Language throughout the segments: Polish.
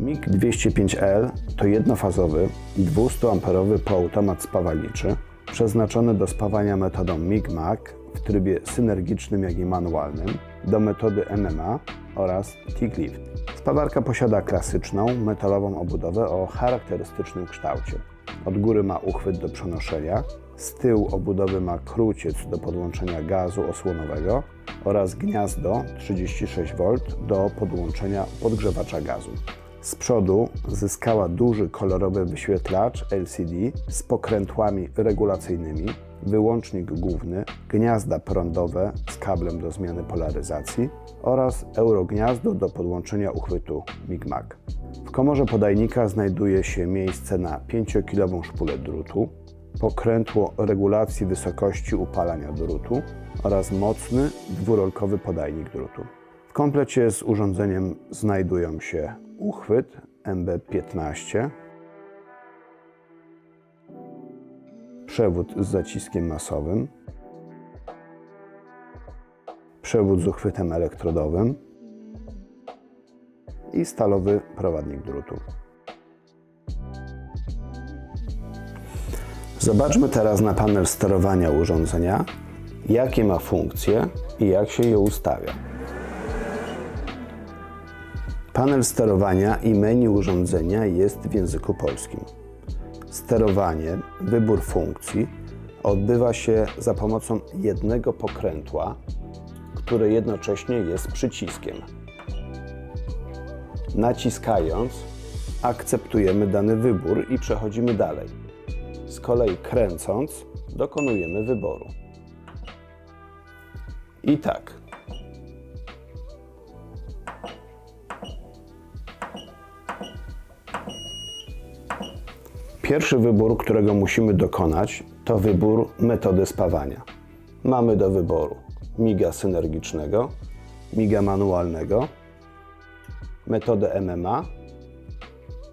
MIG 205L to jednofazowy 200-amperowy półautomat spawalniczy przeznaczony do spawania metodą MIG-MAG w trybie synergicznym jak i manualnym do metody MMA oraz TIG-LIFT. Spawarka posiada klasyczną metalową obudowę o charakterystycznym kształcie. Od góry ma uchwyt do przenoszenia, z tyłu obudowy ma kruciec do podłączenia gazu osłonowego oraz gniazdo 36V do podłączenia podgrzewacza gazu. Z przodu zyskała duży kolorowy wyświetlacz LCD z pokrętłami regulacyjnymi, wyłącznik główny, gniazda prądowe z kablem do zmiany polaryzacji oraz eurogniazdo do podłączenia uchwytu MIG-MAG. W komorze podajnika znajduje się miejsce na 5-kilową szpulę drutu, pokrętło regulacji wysokości upalania drutu oraz mocny dwurolkowy podajnik drutu. W komplecie z urządzeniem znajdują się uchwyt MB15, przewód z zaciskiem masowym, przewód z uchwytem elektrodowym i stalowy prowadnik drutu. Zobaczmy teraz na panel sterowania urządzenia, jakie ma funkcje i jak się je ustawia. Panel sterowania i menu urządzenia jest w języku polskim. Sterowanie, wybór funkcji odbywa się za pomocą jednego pokrętła, które jednocześnie jest przyciskiem. Naciskając, akceptujemy dany wybór i przechodzimy dalej. Z kolei kręcąc, dokonujemy wyboru. I tak. Pierwszy wybór, którego musimy dokonać, to wybór metody spawania. Mamy do wyboru miga synergicznego, miga manualnego, metodę MMA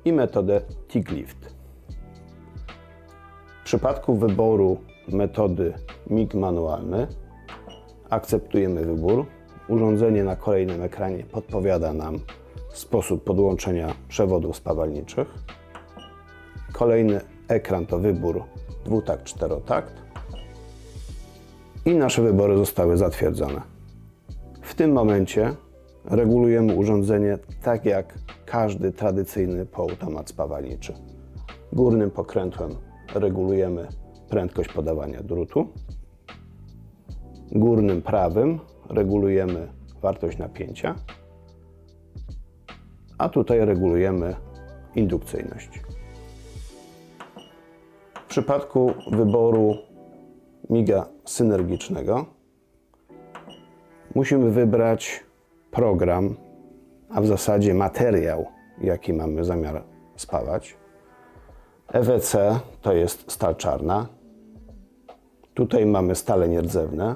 i metodę TIG-LIFT. W przypadku wyboru metody MIG manualny akceptujemy wybór. Urządzenie na kolejnym ekranie podpowiada nam sposób podłączenia przewodów spawalniczych. Kolejny ekran to wybór dwutakt, czterotakt i nasze wybory zostały zatwierdzone. W tym momencie regulujemy urządzenie tak jak każdy tradycyjny półautomat spawalniczy. Górnym pokrętłem regulujemy prędkość podawania drutu. Górnym prawym regulujemy wartość napięcia, a tutaj regulujemy indukcyjność. Przypadku wyboru miga synergicznego musimy wybrać program, a w zasadzie materiał, jaki mamy zamiar spawać. EWC to jest stal czarna. Tutaj mamy stale nierdzewne,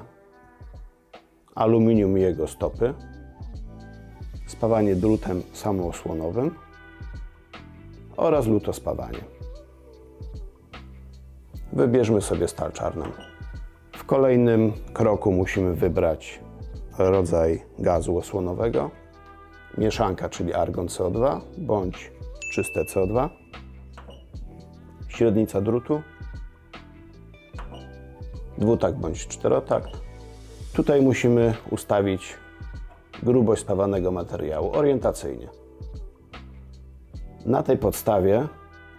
aluminium i jego stopy, spawanie drutem samoosłonowym oraz lutospawanie. Wybierzmy sobie stal czarną. W kolejnym kroku musimy wybrać rodzaj gazu osłonowego, mieszanka, czyli argon CO2 bądź czyste CO2 średnica drutu, dwutakt bądź czterotakt. Tutaj musimy ustawić grubość spawanego materiału orientacyjnie. Na tej podstawie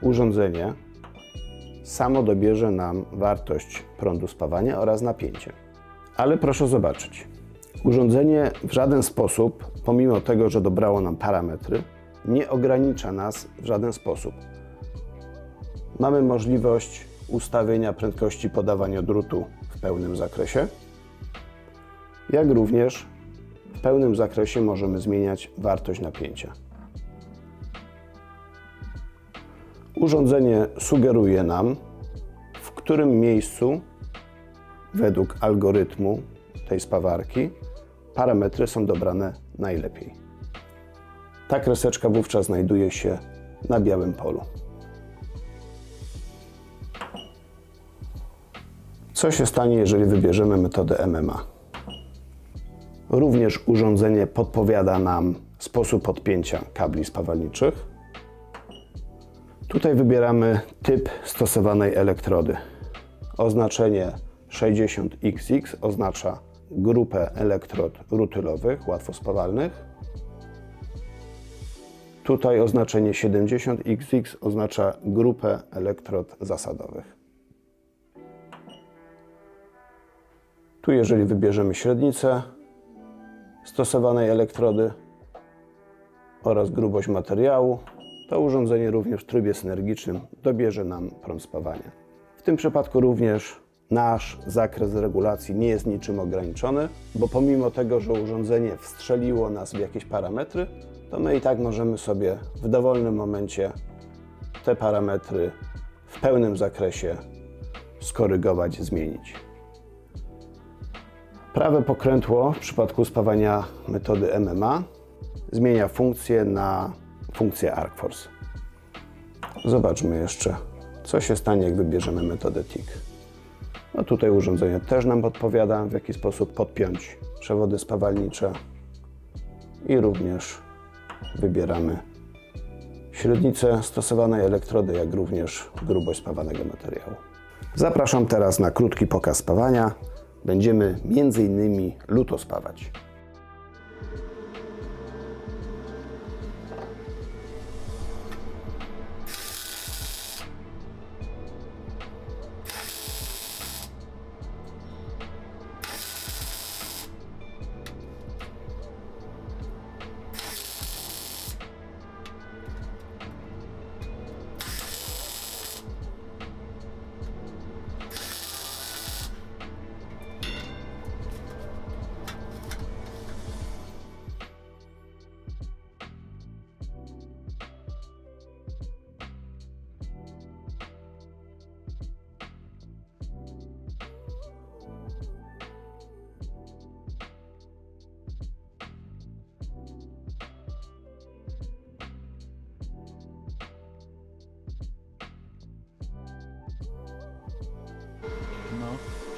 urządzenie samo dobierze nam wartość prądu spawania oraz napięcie. Ale proszę zobaczyć, urządzenie w żaden sposób, pomimo tego, że dobrało nam parametry, nie ogranicza nas w żaden sposób mamy możliwość ustawienia prędkości podawania drutu w pełnym zakresie, jak również w pełnym zakresie możemy zmieniać wartość napięcia. Urządzenie sugeruje nam, w którym miejscu według algorytmu tej spawarki parametry są dobrane najlepiej. Ta kreseczka wówczas znajduje się na białym polu. Co się stanie, jeżeli wybierzemy metodę MMA? Również urządzenie podpowiada nam sposób podpięcia kabli spawalniczych Tutaj wybieramy typ stosowanej elektrody. Oznaczenie 60XX oznacza grupę elektrod rutylowych, łatwospawalnych. Tutaj oznaczenie 70XX oznacza grupę elektrod zasadowych. Tu jeżeli wybierzemy średnicę stosowanej elektrody oraz grubość materiału, to urządzenie również w trybie synergicznym dobierze nam prąd spawania. W tym przypadku również nasz zakres regulacji nie jest niczym ograniczony, bo pomimo tego, że urządzenie wstrzeliło nas w jakieś parametry, to my i tak możemy sobie w dowolnym momencie te parametry w pełnym zakresie skorygować, zmienić. Prawe pokrętło w przypadku spawania metody MMA zmienia funkcję na funkcję ArcForce. Zobaczmy jeszcze, co się stanie, jak wybierzemy metodę TIG. No tutaj urządzenie też nam podpowiada, w jaki sposób podpiąć przewody spawalnicze i również wybieramy średnicę stosowanej elektrody, jak również grubość spawanego materiału. Zapraszam teraz na krótki pokaz spawania. Będziemy m.in. luto spawać. No.